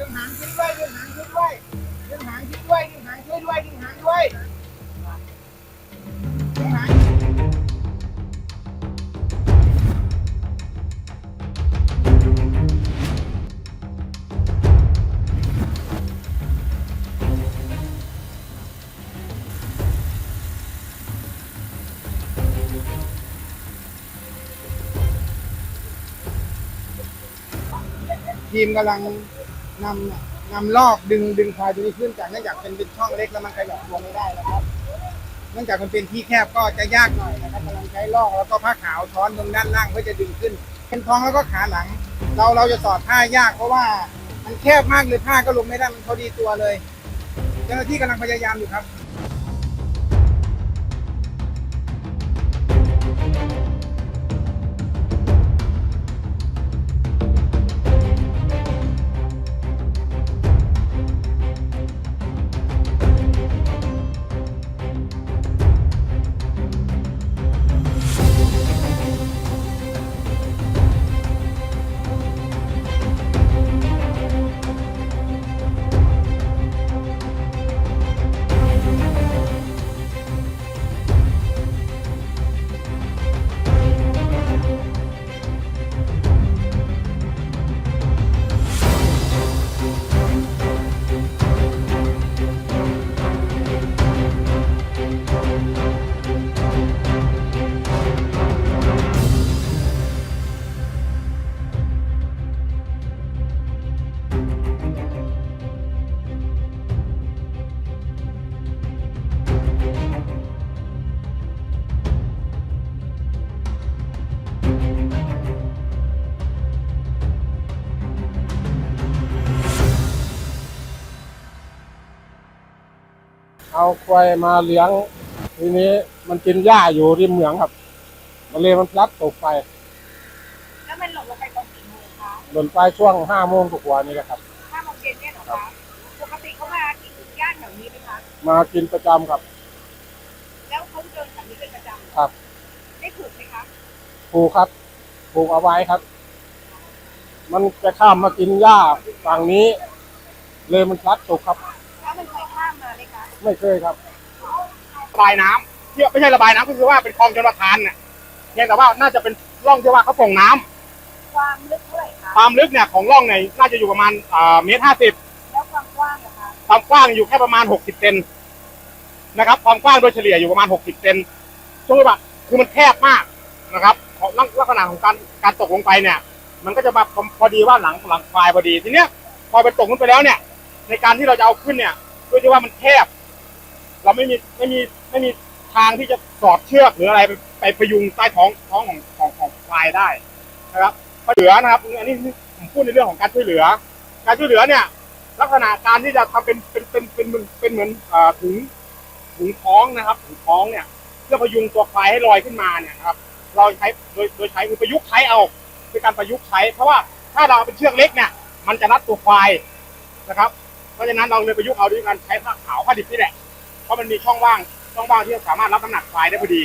ดึงหางขึ้นด้วยดึงหางขึ้นด้วยดึงหางขึ้นด้วยดึงหางช่วยด้วยดึงหางด้วยดึงหางทีมกำลัง นำนำลอกดึงดึงควายตัวนี้ขึ้นจากเนื่องจากเป็นเป็นช่องเล็กแล้วมันขยับตัวไม่ได้นะครับเนื่องจากมันเป็นที่แคบก็จะยากหน่อยนะครับกำลังใช้ลอกแล้วก็ผ้าขาวช้อนตรงด้านล่างเพื่อจะดึงขึ้น เป็นท้องแล้วก็ขาหลัง เราเราจะสอดผ้ายากเพราะว่ามันแคบมากเลยผ้าก็ลงไม่ได้มันพอดีตัวเลย เจ้าหน้าที่กำลังพยายามอยู่ครับ เอาควายมาเลี้ยง ทีนี้มันกินหญ้าอยู่ริมเหมืองครับมันเลยมันพลัดตกไป แล้วมันหล่นลงไปตอนกี่โมงคะหล่นไปช่วงห้าโมงกว่าๆนี่แหละครับ ห้าโมงเย็นเนี่ยเหรอคะปกติเขามากินย่างแถวนี้ไหมคะ มากินประจำครับแล้วเขาเดินแถวนี้เป็นประจำเหอครับได้ถูกไหมคะ ผูกครับผูกเอาไว้ครับ มันจะข้ามมากินหญ้าฝั่งนี้ เลยมันพลัดตกครับ ไหมคะไม่เคยครับระบายน้ำที่ไม่ใช่ระบายน้ำก็คือว่าเป็นคลองชลประทานเนี่ยเพียงแต่ว่าน่าจะเป็นร่องที่ว่าเขาส่งน้ำความลึกเท่าไหร่คะความลึกเนี่ยของร่องเนี่ยน่าจะอยู่ประมาณอ่าเมตรห้าสิบ แล้วความกว้างนะคะความกว้างอยู่แค่ประมาณหกสิบเซนนะครับ ความกว้างโดยเฉลี่ยอยู่ประมาณหกสิบเซนช่วงที่ว่าคือมันแคบมากนะครับของลักษณะของการการตกลงไปเนี่ย มันก็จะมาพอดีว่าหลังหลังควายพอดีทีเนี้ยพอไปตกลงไปแล้วเนี่ย ในการที่เราจะเอาขึ้นเนี่ย ด้วยที่ว่ามันแคบ เราไม่มีไม่มีไม่มีทางที่จะสอดเชือกหรืออะไรไปไปพยุงใต้ท้องท้องของของของควายได้นะครับช่วยเหลือนะครับอันนี้ผมพูดในเรื่องของการช่วยเหลือ การช่วยเหลือเนี่ย ลักษณะการที่จะทำเป็นเป็นเป็นเป็นเป็นเป็นเหมือนถุงถุงท้องนะครับถุงท้องเนี่ยเพื่อพยุงตัวควายให้ลอยขึ้นมาเนี่ยนะครับ เราใช้โดยโดยใช้คือประยุกต์ใช้เอาเป็นการประยุกต์ใช้ เพราะว่าถ้าเราเอาเป็นเชือกเล็กเนี่ย มันจะรัดตัวควายนะครับ ราะฉะนั้นเราเลยประยุกต์เอาด้วยการใช้ผ้าขาวผ้าดิบนี่แหละเพราะมันมีช่องว่างช่องว่างที่สามารถรับน้ำหนักควายได้พอดี